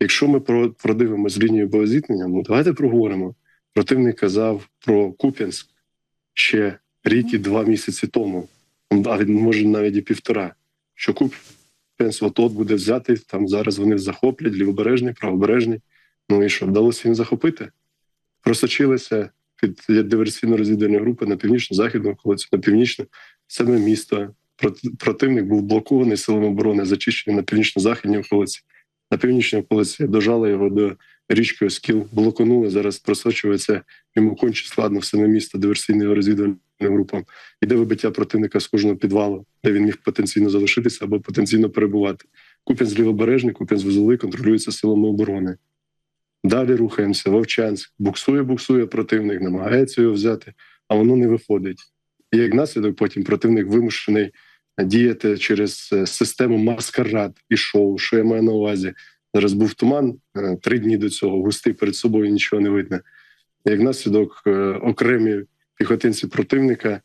Якщо ми про- продивимось лінію боєзіткнення, ну давайте проговоримо. Противник казав про Куп'янськ ще рік і два місяці тому, а він може навіть і півтора. Що Куп'янськ от от буде взятий, там зараз вони захоплять лівобережний, правобережний. Ну і що, вдалося їм захопити? Просочилися під диверсійно-розвідувальні групи на північно-західну околицю, на північну, саме місто. Противник був блокований силами оборони, зачищений на північно-західній околиці. На північній околиці дожали його до річки Оскіл, блоканули. Зараз просочується йому конче складно в саме місто диверсійною розвідувальним групам. Іде вибиття противника з кожного підвалу, де він міг потенційно залишитися або потенційно перебувати. Куп'янськ лівобережний, Куп'янськ вузовий контролюється силами оборони. Далі рухаємося. Вовчанськ буксує, буксує противник, намагається його взяти, а воно не виходить. І як наслідок, потім противник вимушений діяти через е, систему маскарад і шоу. Що я маю на увазі? Зараз був туман е, три дні до цього, густий перед собою нічого не видно. Як наслідок, е, окремі піхотинці противника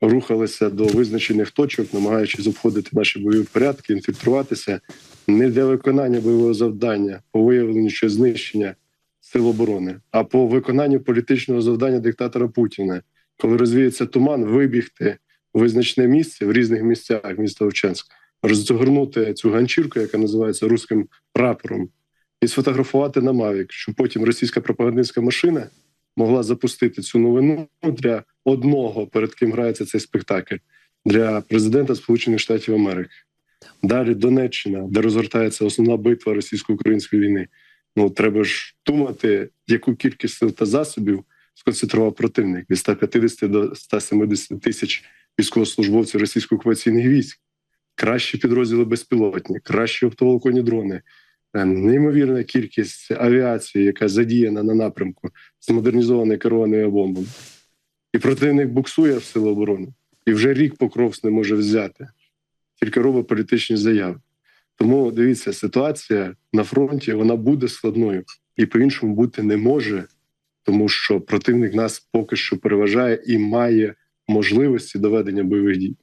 рухалися до визначених точок, намагаючись обходити наші бойові порядки, інфільтруватися не для виконання бойового завдання по виявленню чи знищення сил оборони, а по виконанню політичного завдання диктатора Путіна, коли розвіється туман, вибігти визначне місце в різних місцях міста Овчанськ, розгорнути цю ганчірку, яка називається руським прапором, і сфотографувати на Мавік, щоб потім російська пропагандистська машина могла запустити цю новину для одного, перед ким грається цей спектакль, для президента Сполучених Штатів Америки. Далі Донеччина, де розгортається основна битва російсько-української війни. Ну треба ж думати, яку кількість сил та засобів сконцентрував противник від 150 до 170 тисяч військовослужбовців російсько-окупаційних військ, кращі підрозділи безпілотні, кращі оптоволоконні дрони, е, неймовірна кількість авіації, яка задіяна на напрямку з модернізованою керованою бомбами. І противник буксує в силу оборони, і вже рік Покровськ не може взяти, тільки робить політичні заяви. Тому дивіться, ситуація на фронті вона буде складною і по-іншому бути не може, тому що противник нас поки що переважає і має можливості доведення бойових дій.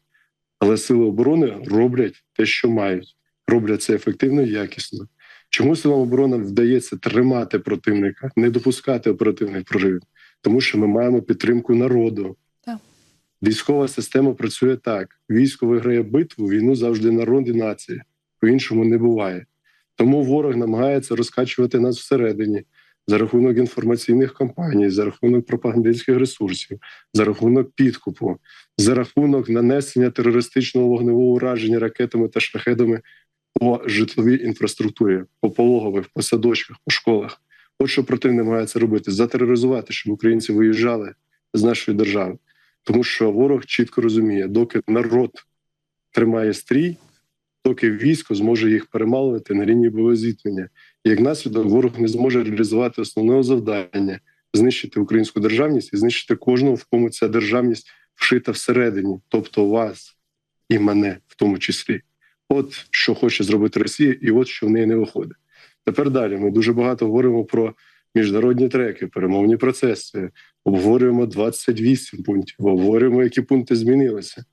Але сили оборони роблять те, що мають, роблять це ефективно і якісно. Чому силам оборони вдається тримати противника, не допускати оперативних проривів? Тому що ми маємо підтримку народу. Так. Військова система працює так: військо виграє битву, війну завжди народ і нація. По-іншому не буває. Тому ворог намагається розкачувати нас всередині за рахунок інформаційних кампаній, за рахунок пропагандистських ресурсів, за рахунок підкупу, за рахунок нанесення терористичного вогневого ураження ракетами та шахедами по житловій інфраструктурі, по пологових, по садочках, по школах. От що противник намагається робити: затероризувати, щоб українці виїжджали з нашої держави. Тому що ворог чітко розуміє, доки народ тримає стрій, доки військо зможе їх перемалувати на лінії бойового зіткнення. І як наслідок ворог не зможе реалізувати основне завдання знищити українську державність і знищити кожного, в кому ця державність вшита всередині, тобто вас і мене в тому числі. От що хоче зробити Росія, і от що в неї не виходить. Тепер далі ми дуже багато говоримо про міжнародні треки, перемовні процеси, обговорюємо 28 пунктів, обговорюємо, які пункти змінилися.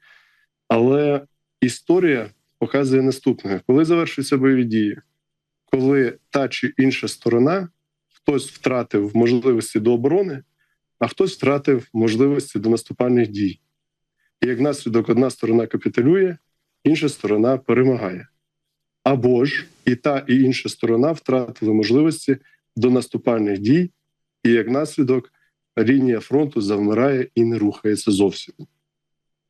Але історія показує наступне: коли завершуються бойові дії, коли та чи інша сторона, хтось втратив можливості до оборони, а хтось втратив можливості до наступальних дій. І як наслідок одна сторона капітулює, інша сторона перемагає. Або ж і та, і інша сторона втратили можливості до наступальних дій, і як наслідок лінія фронту завмирає і не рухається зовсім.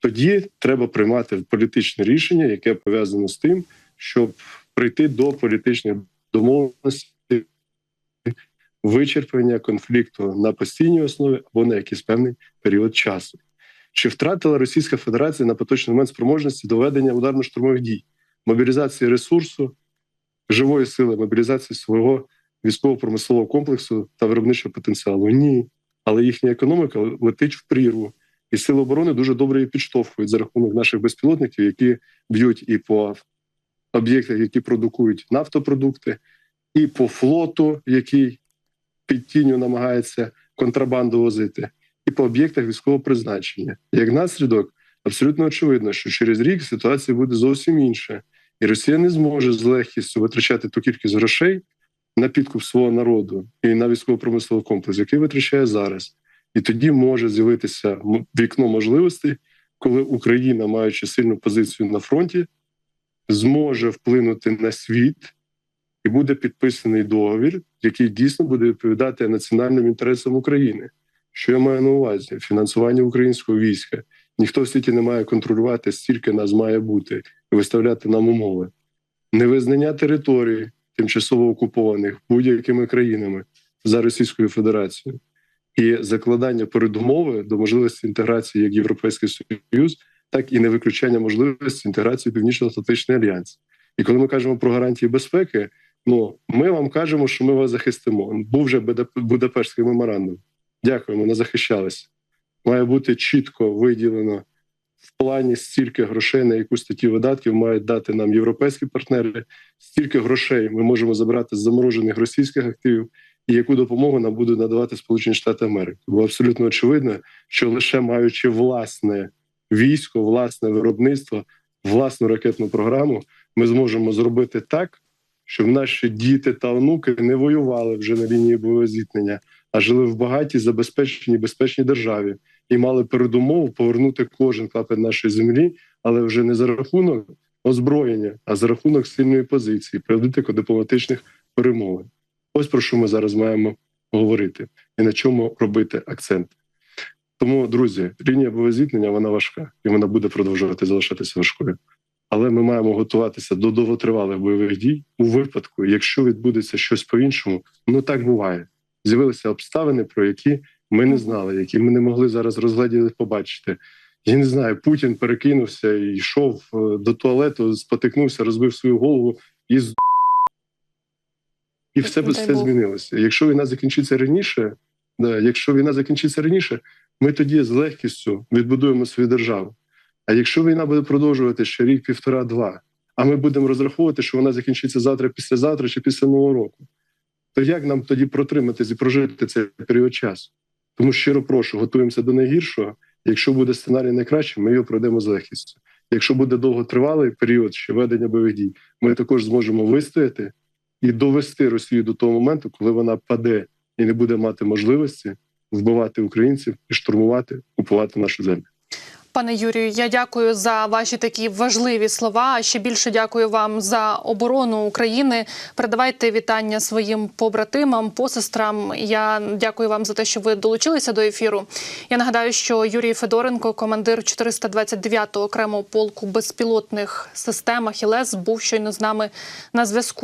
Тоді треба приймати політичне рішення, яке пов'язано з тим, щоб прийти до політичних домовленостей, вичерпання конфлікту на постійній основі або на якийсь певний період часу. Чи втратила Російська Федерація на поточний момент спроможності доведення ударно-штурмових дій, мобілізації ресурсу, живої сили, мобілізації свого військово-промислового комплексу та виробничого потенціалу? Ні. Але їхня економіка летить в прірву. І сили оборони дуже добре її підштовхують за рахунок наших безпілотників, які б'ють і по об'єктах, які продукують нафтопродукти, і по флоту, який під тінню намагається контрабанду возити, і по об'єктах військового призначення. Як наслідок, абсолютно очевидно, що через рік ситуація буде зовсім інша, і Росія не зможе з легкістю витрачати ту кількість грошей на підкуп свого народу і на військово-промисловий комплекс, який витрачає зараз. І тоді може з'явитися вікно можливостей, коли Україна, маючи сильну позицію на фронті, зможе вплинути на світ і буде підписаний договір, який дійсно буде відповідати національним інтересам України. Що я маю на увазі? Фінансування українського війська. Ніхто в світі не має контролювати, стільки нас має бути, і виставляти нам умови. Невизнання територій тимчасово окупованих будь-якими країнами за Російською Федерацією і закладання передумови до можливості інтеграції як Європейський Союз, так і не виключання можливості інтеграції Північно-Атлантичний альянс. І коли ми кажемо про гарантії безпеки, ну ми вам кажемо, що ми вас захистимо. Був вже Буда- Будапештський меморандум. Дякуємо, не захищалися. Має бути чітко виділено в плані стільки грошей, на яку статтю видатків мають дати нам європейські партнери, стільки грошей ми можемо забрати з заморожених російських активів, і яку допомогу нам будуть надавати Сполучені Штати Америки. Бо абсолютно очевидно, що лише маючи власне військо, власне виробництво, власну ракетну програму, ми зможемо зробити так, щоб наші діти та онуки не воювали вже на лінії бойового зіткнення, а жили в багатій, забезпеченій, безпечній державі і мали передумову повернути кожен клапоть нашої землі, але вже не за рахунок озброєння, а за рахунок сильної позиції, приводити до дипломатичних перемовин. Ось про що ми зараз маємо говорити і на чому робити акцент. Тому, друзі, лінія бойового зіткнення вона важка і вона буде продовжувати залишатися важкою. Але ми маємо готуватися до довготривалих бойових дій у випадку, якщо відбудеться щось по-іншому, ну так буває. З'явилися обставини, про які ми не знали, які ми не могли зараз розглядіти, побачити. Я не знаю, Путін перекинувся і йшов е, до туалету, спотикнувся, розбив свою голову і з і все, Дай все змінилося. Якщо війна закінчиться раніше, да, якщо війна закінчиться раніше, ми тоді з легкістю відбудуємо свою державу. А якщо війна буде продовжувати ще рік, півтора, два, а ми будемо розраховувати, що вона закінчиться завтра, післязавтра чи після нового року, то як нам тоді протриматись і прожити цей період часу? Тому щиро прошу, готуємося до найгіршого. Якщо буде сценарій найкращий, ми його пройдемо з легкістю. Якщо буде довготривалий період ще ведення бойових дій, ми також зможемо вистояти і довести Росію до того моменту, коли вона паде і не буде мати можливості вбивати українців і штурмувати, купувати нашу землю. Пане Юрію, я дякую за ваші такі важливі слова. А ще більше дякую вам за оборону України. Передавайте вітання своїм побратимам, посестрам. Я дякую вам за те, що ви долучилися до ефіру. Я нагадаю, що Юрій Федоренко, командир 429-го окремого полку безпілотних систем «Ахілес», був щойно з нами на зв'язку.